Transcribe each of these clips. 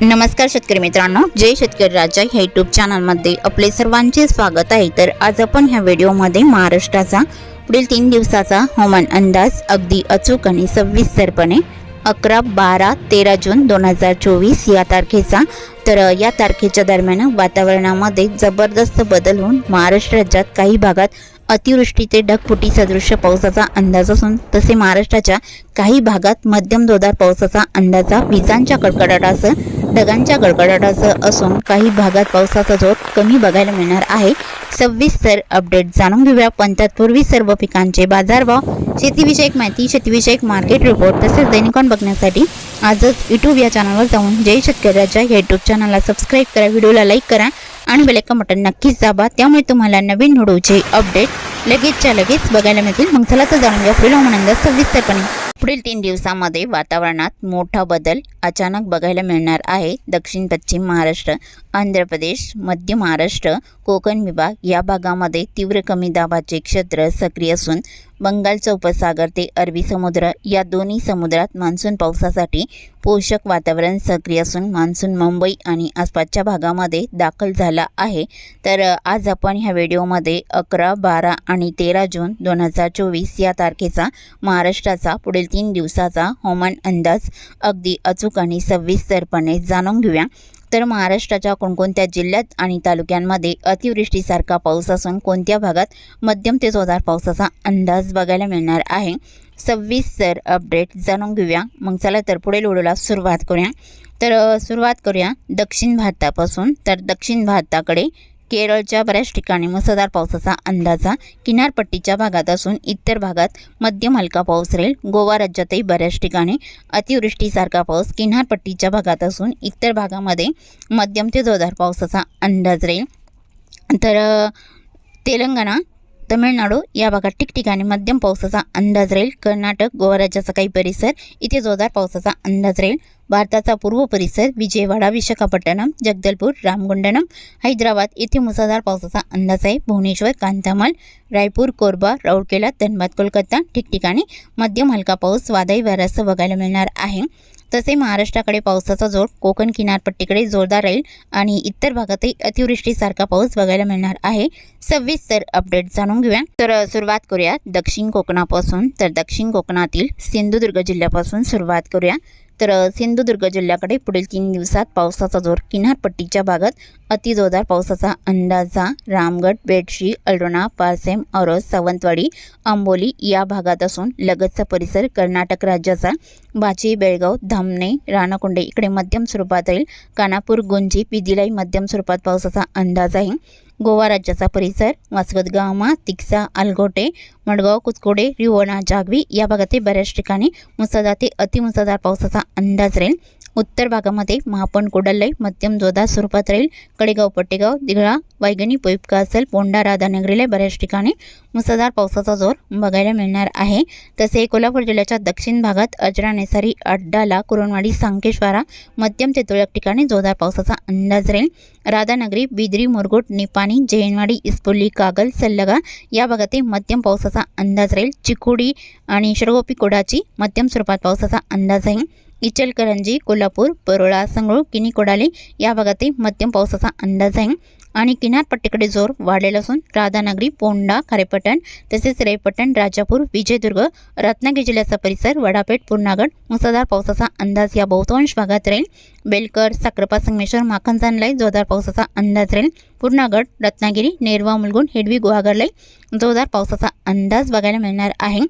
नमस्कार शेतकरी मित्रांनो जय शेतकरी राजा ह्या युट्यूब चॅनलमध्ये आपले सर्वांचे स्वागत आहे. तर आज आपण ह्या व्हिडिओमध्ये महाराष्ट्राचा पुढील तीन दिवसाचा हवामान अंदाज अगदी अचूक आणि सविस्तरपणे अकरा बारा तेरा जून दोन हजार चोवीस या तारखेचा. तर या तारखेच्या दरम्यान वातावरणामध्ये जबरदस्त बदल होऊन महाराष्ट्र राज्यात काही भागात अतिवृष्टी ते ढगफुटी सदृश्य पावसाचा अंदाज असून तसे महाराष्ट्राच्या काही भागात मध्यम जोरदार पावसाचा अंदाजा विजांच्या कडकडाटासह ढगांच्या गडगडाटासह असून काही भागात पावसाचा जोर कमी बघायला मिळणार आहे. सविस्तर अपडेट जाणून घेऊया. पण तत्पूर्वी सर्व पिकांचे बाजारभाव शेतीविषयक माहिती शेतीविषयक मार्केट रिपोर्ट तसेच दैनिकॉन बघण्यासाठी आजच यूट्यूब या चॅनलवर जाऊन जय शेतकऱ्याच्या या यूट्यूब चॅनलला सबस्क्राईब करा व्हिडिओला लाईक करा आणि बेलेका बटन नक्कीच दाबा. त्यामुळे तुम्हाला नवीन व्हिडिओचे अपडेट लगेचच्या लगेच बघायला मिळतील. मग चला तर जाणून घ्या पुढील हवामान सविस्तरपणे पुढील तीन दिवसामध्ये वातावरणात मोठा बदल अचानक बघायला मिळणार आहे. दक्षिण पश्चिम महाराष्ट्र आंध्र प्रदेश मध्य महाराष्ट्र कोकण विभाग या भागामध्ये तीव्र कमी दाबाचे क्षेत्र सक्रिय असून बंगालचा उपसागर ते अरबी समुद्र या दोन्ही समुद्रात मान्सून पावसासाठी पोषक वातावरण सक्रिय असून मान्सून मुंबई आणि आसपासच्या भागामध्ये दाखल झाला आहे. तर आज आपण ह्या व्हिडिओमध्ये अकरा बारा आणि तेरा जून दोन हजार चोवीस या तारखेचा महाराष्ट्राचा पुढील तीन दिवसाचा हवामान अंदाज अगदी अचूक आणि सविस्तरपणे जाणून घेऊया. तर महाराष्ट्राच्या कोणकोणत्या जिल्ह्यात आणि तालुक्यांमध्ये अतिवृष्टीसारखा पाऊस असून कोणत्या भागात मध्यम ते जोरदार पावसाचा अंदाज बघायला मिळणार आहे? सविस्तर अपडेट जाणून घेऊया. मग चला तर पुढील व्हिडिओला सुरुवात करूया. तर सुरुवात करूया दक्षिण भारतापासून. तर दक्षिण भारताकडे केरळच्या बऱ्याच ठिकाणी मुसळधार पावसाचा अंदाजा किनारपट्टीच्या भागात असून इतर भागात मध्यम हलका पाऊस राहील. गोवा राज्यातही बऱ्याच ठिकाणी अतिवृष्टीसारखा पाऊस किनारपट्टीच्या भागात असून इतर भागामध्ये मध्यम ते जोरदार पावसाचा अंदाज राहील. तर तेलंगणा तमिळनाडू या भागात ठिकठिकाणी मध्यम पावसाचा अंदाज राहील. कर्नाटक गोवा राज्याचा काही परिसर इथे जोरदार पावसाचा अंदाज राहील. भारताचा पूर्व परिसर विजयवाडा विशाखापट्टणम जगदलपूर रामगुंडनम हैदराबाद येथे मुसळधार पावसाचा अंदाज आहे. भुवनेश्वर कांतामाल रायपूर कोरबा राऊरकेला धनबाद कोलकाता ठिकठिकाणी मध्यम हलका पाऊस वादळी वाऱ्यासह बघायला मिळणार आहे. तसे महाराष्ट्राकडे पावसाचा जोर कोकण किनारपट्टीकडे जोरदार राहील आणि इतर भागातही अतिवृष्टीसारखा पाऊस बघायला मिळणार आहे. सविस्तर अपडेट जाणून घेऊया. तर सुरुवात करूया दक्षिण कोकणापासून. तर दक्षिण कोकणातील सिंधुदुर्ग जिल्ह्यापासून सुरुवात करूया. तर सिंधुदुर्ग जिल्ह्याकडे पुढील तीन दिवसात पावसाचा जोर किनारपट्टीच्या भागात अतिजोरदार पावसाचा अंदाजा. रामगड बेडशी अल्रोणा पारसेम औरस सावंतवाडी आंबोली या भागात असून लगतचा परिसर कर्नाटक राज्याचा. बाची बेळगाव धामणे राणाकुंडे इकडे मध्यम स्वरूपात राहील. कानापूर गुंजी पिदिलाई मध्यम स्वरूपात पावसाचा अंदाज आहे. गोवा राज्याचा परिसर वासवदगामा तिक्सा अलगोटे मडगाव कुचकोडे रिवणा जागवी या भागातील बऱ्याच ठिकाणी मुसळधार ते अतिमुसळधार पावसाचा अंदाज राहील उत्तर भागामध्ये महापण कोडल्लई मध्यम जोरदार स्वरूपात राहील कडेगाव पट्टेगाव दिघळा वायगणी पोईपका असेल पोंडा राधानगरीला बऱ्याच ठिकाणी मुसळधार पावसाचा जोर बघायला मिळणार आहे. तसे कोल्हापूर जिल्ह्याच्या दक्षिण भागात अजरा नेसारी अड्डाला कुरणवाडी सांकेश्वारा मध्यम ते तुरळक ठिकाणी जोरदार पावसाचा अंदाज राहील. राधानगरी बिद्री मुरगुट निपाणी जैनवाडी इस्पोली कागल सल्लगा या भागातील मध्यम पावसाचा अंदाज राहील. चिकोडी आणि शिरगोपी कोडाची मध्यम स्वरूपात पावसाचा अंदाज आहे इचलकरंजी कोल्हापूर परोळा संगळू किनी कोडाली या भागातील मध्यम पावसाचा अंदाज आहे. आणि किनारपट्टीकडे जोर वाढलेला असून राधानगरी पोंडा खारेपटण तसेच रेपटण राजापूर विजयदुर्ग रत्नागिरी जिल्ह्याचा परिसर वडापेठ पूर्णागड मुसळधार पावसाचा अंदाज या बहुतांश भागात राहील. बेलकर साक्रपा संगमेश्वर माखनजानलाई जोरदार पावसाचा अंदाज राहील. पूर्णागड रत्नागिरी नेरवा मुलगुण हेडवी गुहागरलाई जोरदार पावसाचा अंदाज बघायला मिळणार आहे.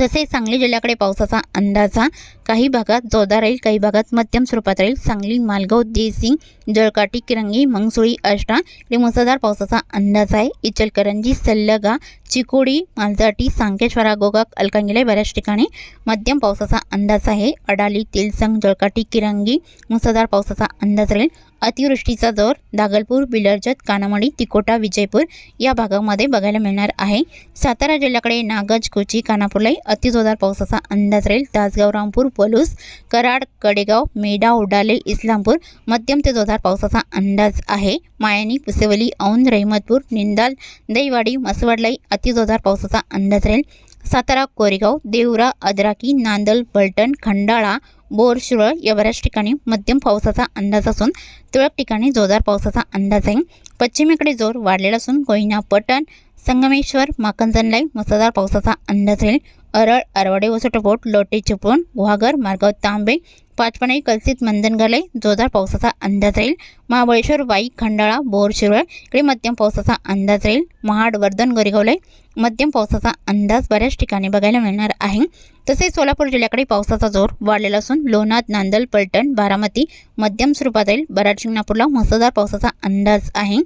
तसेच सांगली जिल्ह्याकडे पावसाचा अंदाज हा काही भागात जोरदार राहील काही भागात मध्यम स्वरूपात राहील. सांगली मालगाव देसिंग जळकाटी किरंगी मंगसुळी आष्टा इकडे मुसळधार पावसाचा अंदाज आहे. इचलकरंजी सल्लगा चिकोडी मालजाटी सांकेश्वरा गोगाक अलकांगिला बऱ्याच ठिकाणी मध्यम पावसाचा अंदाज आहे. अडाली तेलसंग जळकाटी किरंगी मुसळधार पावसाचा अंदाज राहील. अतिवृष्टीचा जोर दागलपूर बिलर्जत कानामडी तिकोटा विजयपूर या भागामध्ये बघायला मिळणार आहे. सातारा जिल्ह्याकडे नागज कोची कानापूरलाही अतिजोरदार पावसाचा अंदाज राहील. तासगाव रामपूर पलूस कराड कडेगाव मेढा उडाले इस्लामपूर मध्यम ते जोरदार पावसाचा अंदाज आहे. मायानी पुसेवली औंध रहिमतपूर निंदाल दैवाडी मसवडलाई अतिजोरदार पावसाचा अंदाज राहील. सातारा कोरेगाव देवरा अद्राकी नांदल पलटण खंडाळा बोर या बऱ्याच ठिकाणी मध्यम पावसाचा अंदाज असून तुरळक ठिकाणी जोरदार पावसाचा अंदाज आहे. पश्चिमेकडे जोर वाढलेला असून कोयना पटण संगमेश्वर माकंजनलाई मुसळधार पावसाचा अंदाज राहील. अरळ अरवडे वसटपोट लोटे चिपळूण गुहागर मार्गाव तांबे पाचपणे कलसित मंदनगरलाई जोरदार पावसाचा अंदाज राहील. महाबळेश्वर वाई खंडाळा बोर शिरोळ इकडे मध्यम पावसाचा अंदाज राहील. महाड वर्धन गोरेगावलाई मध्यम पावसाचा अंदाज बऱ्याच ठिकाणी बघायला मिळणार आहे. तसेच सोलापूर जिल्ह्याकडे पावसाचा जोर वाढलेला असून लोणार नांदल पलटण बारामती मध्यम स्वरूपात राहील. बराड शिंगणापूरला मुसळधार पावसाचा अंदाज आहे.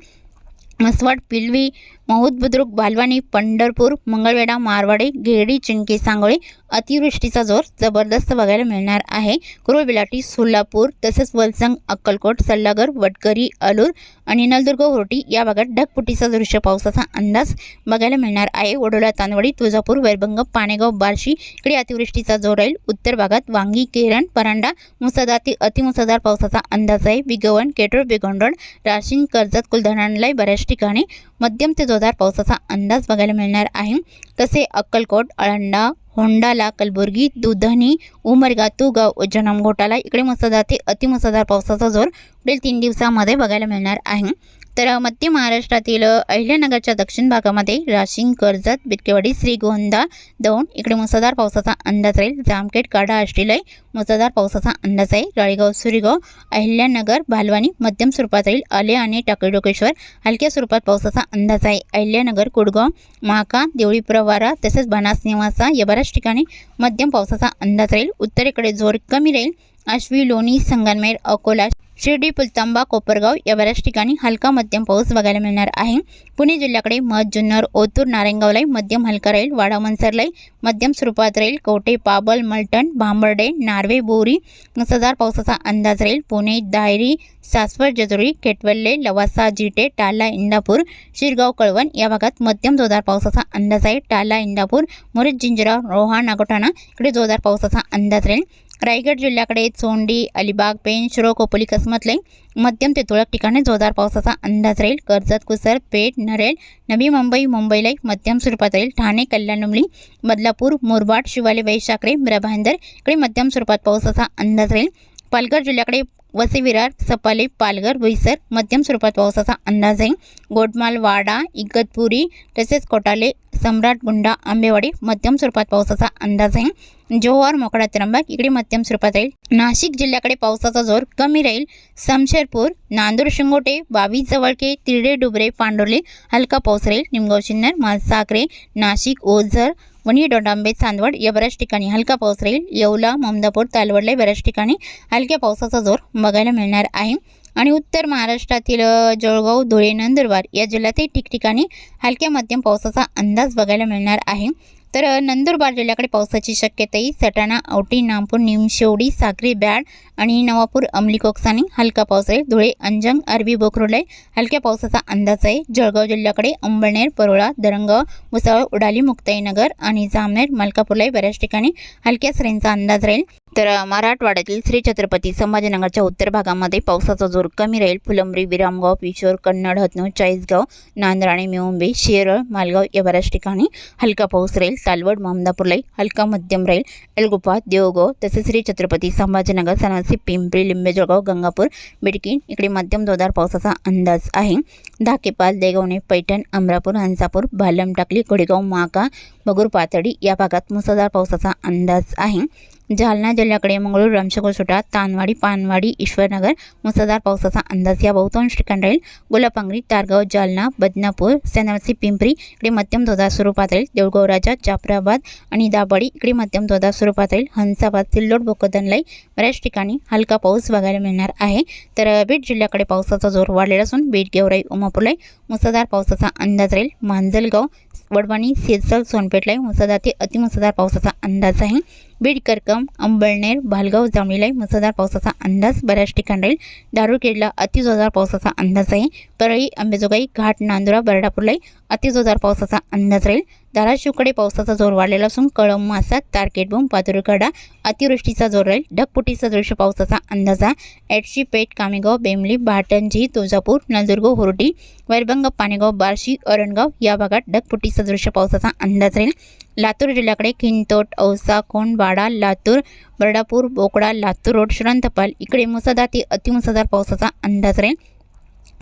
मसवाड पिलवी महूद बुद्रुक बालवानी पंढरपूर मंगळवेढा मारवाडे गेडी चिंकी सांगोळे अतिवृष्टीचा जोर जबरदस्त बघायला मिळणार आहे. कुरुळ बिलाटी सोलापूर तसेच वलसंग अक्कलकोट सल्लागर वडकरी अलूर आणि नलदुर्ग होर्टी या भागात ढगफुटीचा दृश्य पावसाचा अंदाज बघायला मिळणार आहे. वडोला तांदवडी तुळजापूर वैरभंग पाणेगाव बार्शी इकडे अतिवृष्टीचा जोर राहील. उत्तर भागात वांगी केरण परांडा मुसळधार ते अतिमुसळधार पावसाचा अंदाज आहे. बिगवण केटोळ बिगोंडण राशीन कर्जत कुलधरणालाही बऱ्याच ठिकाणी मध्यम ते जोरदार पावसाचा अंदाज बघायला मिळणार आहे. तसे अक्कलकोट अळंडा होंडाला कलबुर्गी दुधनी उमरगा तुगाव उज्जनम घोटाला इकडे मुसळधार ते अतिमुसळधार पावसाचा जोर पुढील तीन दिवसामध्ये बघायला मिळणार आहे. तर मध्य महाराष्ट्रातील अहिल्यानगरच्या दक्षिण भागामध्ये राशिंग कर्जत बिटकेवाडी श्रीगोंदा दौंड इकडे मुसळधार पावसाचा अंदाज राहील. जामखेड काढा आष्टीलय मुसळधार पावसाचा अंदाज आहे. राळेगाव सुरीगाव अहिल्यानगर भालवानी मध्यम स्वरूपात राहील. आले आणि टाकळडोकेश्वर हलक्या स्वरूपात पावसाचा अंदाज आहे. अहिल्यानगर कुडगाव महाका देवळी प्रवारा तसेच बनास निवासा या बऱ्याच ठिकाणी मध्यम पावसाचा अंदाज राहील. उत्तरेकडे जोर कमी राहील. आश्वी लोणी संगनमेर अकोला शिर्डी पुलतांबा कोपरगाव या बऱ्याच ठिकाणी हलका मध्यम पाऊस बघायला मिळणार आहे. पुणे जिल्ह्याकडे मध जुन्नर ओतूर नारायणगावलाई मध्यम हलका राहील. वाडा मनसरलाई मध्यम स्वरूपात राहील. कवटे पाबल मलटण भांबर्डे नार्वे बोरी मुसळधार पावसाचा अंदाज राहील. पुणे दायरी सासवड जेजुरी केटवल्ले लवासा जिटे टाला इंदापूर शिरगाव कळवण या भागात मध्यम जोरदार पावसाचा अंदाज आहे. टाला इंदापूर मुरुड जिंजरा रोहा नागोठाणा इकडे जोरदार पावसाचा अंदाज राहील. रायगड जिल्ह्याकडे चोंडी अलिबाग पेण शिरो कोपोली कसमतलाई मध्यम ते तुरळक ठिकाणी जोरदार पावसाचा अंदाज राहील. कर्जत कुसर पेठ नरेल नवी मुंबई मुंबईला मध्यम स्वरूपात राहील. ठाणे कल्याण बदलापूर मुरबाड शिवाले वैशाखरे भाईंदर इकडे मध्यम स्वरूपात पावसाचा अंदाज राहील. पालघर जिल्ह्याकडे वसे विरार सपाले पालघर भुईसर मध्यम स्वरूपात पावसाचा अंदाज आहे गोडमाल वाडा इगतपुरी तसेच कोटाले सम्राट गुंडा आंबेवाडी मध्यम स्वरूपात पावसाचा अंदाज आहे. जोहर मोकडा त्र्यंबक इकडे मध्यम स्वरूपात राहील. नाशिक जिल्ह्याकडे पावसाचा जोर कमी राहील. समशेरपूर नांदूर शिंगोटे बावी जवळके तिरडे डुबरे पांडोर्ले हलका पाऊस राहील. निमगाव शिन्नर मालसाकरे नाशिक ओझर वणी डोंडांबे चांदवड या बऱ्याच ठिकाणी हलका पाऊस राहील. येवला ममदापूर तालवडला बऱ्याच ठिकाणी हलक्या पावसाचा जोर बघायला मिळणार आहे. आणि उत्तर महाराष्ट्रातील जळगाव धुळे नंदुरबार या जिल्ह्यातही ठिकठिकाणी हलक्या मध्यम पावसाचा अंदाज बघायला मिळणार आहे. तर नंदुरबार जिल्ह्याकडे पावसाची शक्यताही सटाणा औटी नामपूर निमशेवडी साक्री बॅड आणि नवापूर अंमली कोकसानी हलका पाऊस आहे. धुळे अंजंग अरबी बोखरोले हलक्या पावसाचा अंदाज आहे. जळगाव जिल्ह्याकडे अंबळनेर परोळा दरंगाव मुसाळ उडाली मुक्ताईनगर आणि जामनेर मलकापूरलाही बऱ्याच ठिकाणी हलक्या सरींचा अंदाज राहील. तर मराठवाड्यातील श्री छत्रपती संभाजीनगरच्या उत्तर भागामध्ये पावसाचा जोर कमी राहील. फुलंब्री विरामगाव पिशोर कन्नड हतनूर चाळीसगाव नांदराणी मिळुंबे शेरळ मालगाव या बऱ्याच ठिकाणी हलका पाऊस राहील. तालवड मामदापूरलाही हलका मध्यम राहील. एलगुपा देवगाव तसेच श्री छत्रपती संभाजीनगर सणासी पिंपरी लिंबेजळगाव गंगापूर बिडकीन इकडे मध्यम जोरदार पावसाचा अंदाज आहे. धाकेपाल देगवणे पैठण अमरापूर हंसापूर भालम टाकली कोडेगाव माका बगूर पातळी या भागात मुसळधार पावसाचा अंदाज आहे. जालना जिल्ह्याकडे मंगळूर रामशेखर सुटा तानवाडी पानवाडी ईश्वरनगर मुसळधार पावसाचा अंदाज या बहुतांश ठिकाण राहील. गुलापांगरी तारगाव जालना बदनापूर सेनावसी पिंपरी इकडे मध्यम धोदा स्वरूपात राहील. देऊळगाव राजा जाफराबाद आणि दाबाडी इकडे मध्यम धोदा स्वरूपात राहील. हंसाबाद सिल्लोड बोकदनलाई बऱ्याच ठिकाणी हलका पाऊस बघायला मिळणार आहे. तर बीड जिल्ह्याकडे पावसाचा जोर वाढलेला असून बीड गेवराई उमापूरलाई मुसळधार पावसाचा अंदाज राहील. मांजलगाव वडवाणी सिरसल सोनपेठला मुसळधार ते अतिमुसळधार पावसाचा अंदाज आहे. बीड करकम अंबळनेर भालगाव जामणीलाई मुसळधार पावसाचा अंदाज. बऱ्याच ठिकाणी राहील दारुखेडला अतिजोरदार पावसाचा अंदाज आहे. परळी अंबेजोगाई घाट नांदुरा बरडापूरलाई अतिजोरदार पावसाचा अंदाज राहील. धाराशिवकडे पावसाचा जोर वाढलेला असून कळम मासात तारकेटबूम पातुरकडा अतिवृष्टीचा जोर राहील. ढगपुटीचा दृश्य पावसाचा अंदाज आहे. एडशी पेठ कामेगाव बेमली भाटंजी तुळजापूर नंदुर्ग होर्डी वैरभंग पाणेगाव बार्शी अरणगाव या भागात ढगपुटीचा दृश्य पावसाचा अंदाज राहील. लातूर जिल्ह्याकडे खिंतोट औसा कोंडवाडा लातूर बर्डापूर बोकडा लातूर रोड श्रंतपाल इकडे मुसळधार ते अतिमुसळधार पावसाचा अंदाज राहील.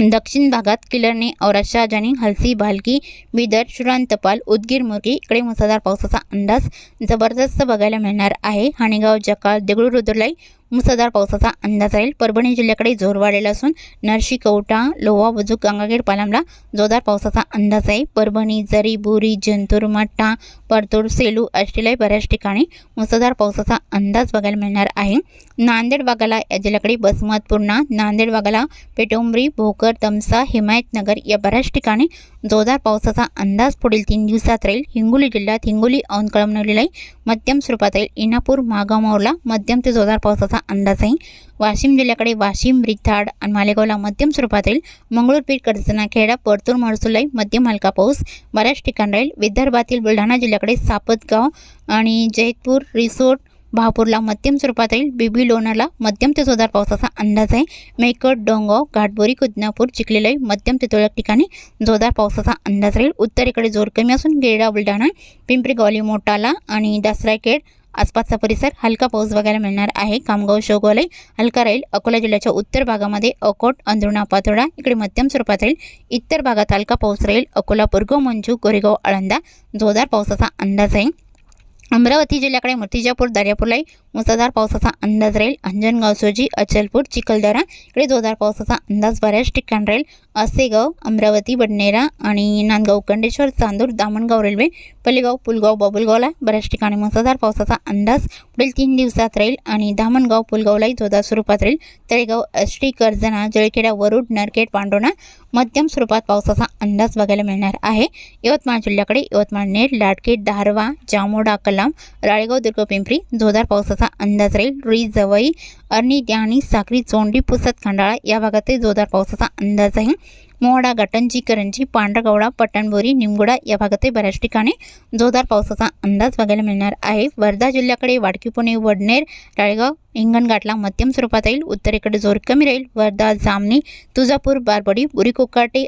दक्षिण भागात किलरने औराषा जानी हलसी भालकी बिदर श्रांतपाल उदगीर मुर्गी इकडे मुसळधार पावसाचा अंदाज जबरदस्त बघायला मिळणार आहे. हाणेगाव जकाळ देगळूर रुद्रलाई मुसळधार पावसाचा अंदाज राहील. परभणी जिल्ह्याकडे जोर वाढलेला असून नरशी कवटा लोहा बुजुक गंगाखेड पालामला जोरदार पावसाचा अंदाज आहे. परभणी जरी बोरी जंतूर मट्टा परतूर सेलू ऑस्ट्रेलिया बऱ्याच ठिकाणी मुसळधार पावसाचा अंदाज बघायला मिळणार आहे. नांदेड भागाला या जिल्ह्याकडे बसमत पूर्णा नांदेड भागाला पेटोंबरी भोकर तमसा हिमायतनगर या बऱ्याच ठिकाणी जोरदार पावसाचा अंदाज पुढील तीन दिवसात राहील. हिंगोली जिल्ह्यात हिंगोली औंध आहे मध्यम स्वरूपात राहील. इनापूर मागामौरला मध्यम ते जोरदार पावसाचा अंदाज आहे. वाशिम जिल्ह्याकडे वाशिम रिथाड आणि मालेगावला मध्यम स्वरूपात राहील मंगळूरपीठ कर्जना खेडा परतूर महसूलही मध्यम हलका पाऊस. बऱ्याच ठिकाणी राहील. विदर्भातील बुलढाणा जिल्ह्याकडे सापतगाव आणि जैतपूर रिसोर्ट भापूरला मध्यम स्वरूपात राहील. बिबी लोणाला मध्यम ते जोरदार पावसाचा अंदाज आहे. मेकट डोंगाव घाटबोरी कुदनापूर चिखलेलाई मध्यम ते तुरळक ठिकाणी जोरदार पावसाचा अंदाज राहील. उत्तरेकडे जोर कमी असून गेडा बुलढाणा पिंपरी गौली मोटाला आणि दसराखेड आसपासचा परिसर हलका पाऊस बघायला मिळणार आहे. कामगाव शोगोलय हलका राहील. अकोला जिल्ह्याच्या उत्तर भागामध्ये अकोट अंधुणा पातोडा इकडे मध्यम स्वरूपात राहील. इतर भागात हलका पाऊस राहील. अकोला पुरगाव मंजू गोरेगाव आळंदा जोरदार पावसाचा अंदाज आहे. अमरावती जिल्ह्याकडे मूर्तिजापूर दर्यापूरलाही मुसळधार पावसाचा अंदाज राहील. अंजनगाव सोजी अचलपूर चिखलदरा इकडे जोरदार पावसाचा अंदाज बऱ्याच ठिकाणी राहील. असेगाव अमरावती बडनेरा आणि नांदगाव कंडेश्वर चांदूर दामणगाव रेल्वे पलेगाव पुलगाव बाबुलगावला बऱ्याच ठिकाणी मुसळधार पावसाचा अंदाज. पुढील तीन दिवसात राहील आणि धामणगाव पुलगावलाही जोरदार स्वरूपात राहील. तळेगाव अष्टी कर्जना जळखेडा वरुड नरखेड पांडोणा मध्यम स्वरूपात पावसाचा अंदाज बघायला मिळणार आहे. यवतमाळ जिल्ह्याकडे यवतमाळ नेर लाटखेड धारवा जामोडा कलाम राळेगाव दुर्ग पिंपरी जोरदार पावसाचा अंदाज राहील. रुई जवई अर्णी द्याणी साखरी चोंडी पुसत खंडाळा या भागातही जोरदार पावसाचा अंदाज आहे. मोहडा गटंजी करंजी पांढरगवडा पट्टणबोरी निमगुडा या भागातही बऱ्याच ठिकाणी जोरदार पावसाचा अंदाज बघायला मिळणार आहे. वर्धा जिल्ह्याकडे वाडकी पुणे वडनेर राळेगाव हिंगणघाटला मध्यम स्वरूपात राहील उत्तरेकडे जोर कमी राहील वर्धा जामणी तुळजापूर बारबडी बुरी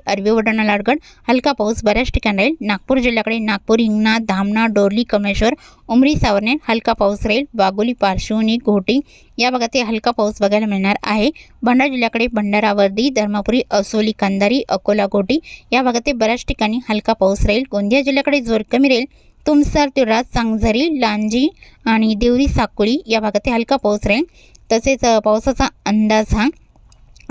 अरबी वडाणा लाडगड हलका पाऊस बऱ्याच ठिकाणी राहील. नागपूर जिल्ह्याकडे नागपूर हिंगणा धामणा डोरली कमळेश्वर उमरी सावरणे हलका पाऊस राहील. वाघोली पार्श्वनी घोटी या भागातही हलका पाऊस बघायला मिळणार आहे. भंडारा जिल्ह्याकडे भंडारा वर्दी धर्मापुरी असोली कंदारी अकोला घोटी या भागातही बऱ्याच ठिकाणी हलका पाऊस राहील. गोंदिया जिल्ह्याकडे जोर कमी राहील. तुमसर तिराज सांगझरी लांजी आणि देवरी साकोळी या भागात हलका पाऊस राहील. तसेच पावसाचा अंदाज हा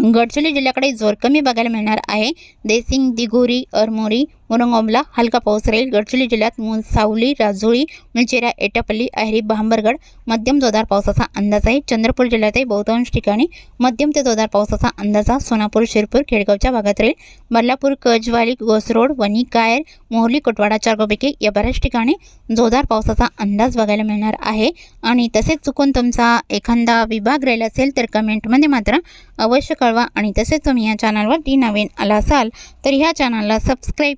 गडचिरोली जिल्ह्याकडे जोर कमी बघायला मिळणार आहे. देसिंग दिघोरी अरमोरी मुरंगोमला हलका पाऊस राहील. गडचिरोली जिल्ह्यात सावली राजुळी मुलचेरा एटापल्ली अहेरी भांबरगड मध्यम जोरदार पावसाचा अंदाज आहे. चंद्रपूर जिल्ह्यातही बहुतांश ठिकाणी मध्यम ते जोरदार पावसाचा अंदाज हा सोनापूर शिरपूर खेडगावच्या भागात राहील. बल्लापूर कजवाली गोसरोड वणी कायर मोहली कोटवाडा चारगोपैकी या बऱ्याच ठिकाणी जोरदार पावसाचा अंदाज बघायला मिळणार आहे. आणि तसेच चुकून तुमचा एखादा विभाग राहिला असेल तर कमेंटमध्ये मात्र अवश्य कळवा. आणि तसेच तुम्ही या चॅनलवरती नवीन आला असाल तर ह्या चॅनलला सबस्क्राईब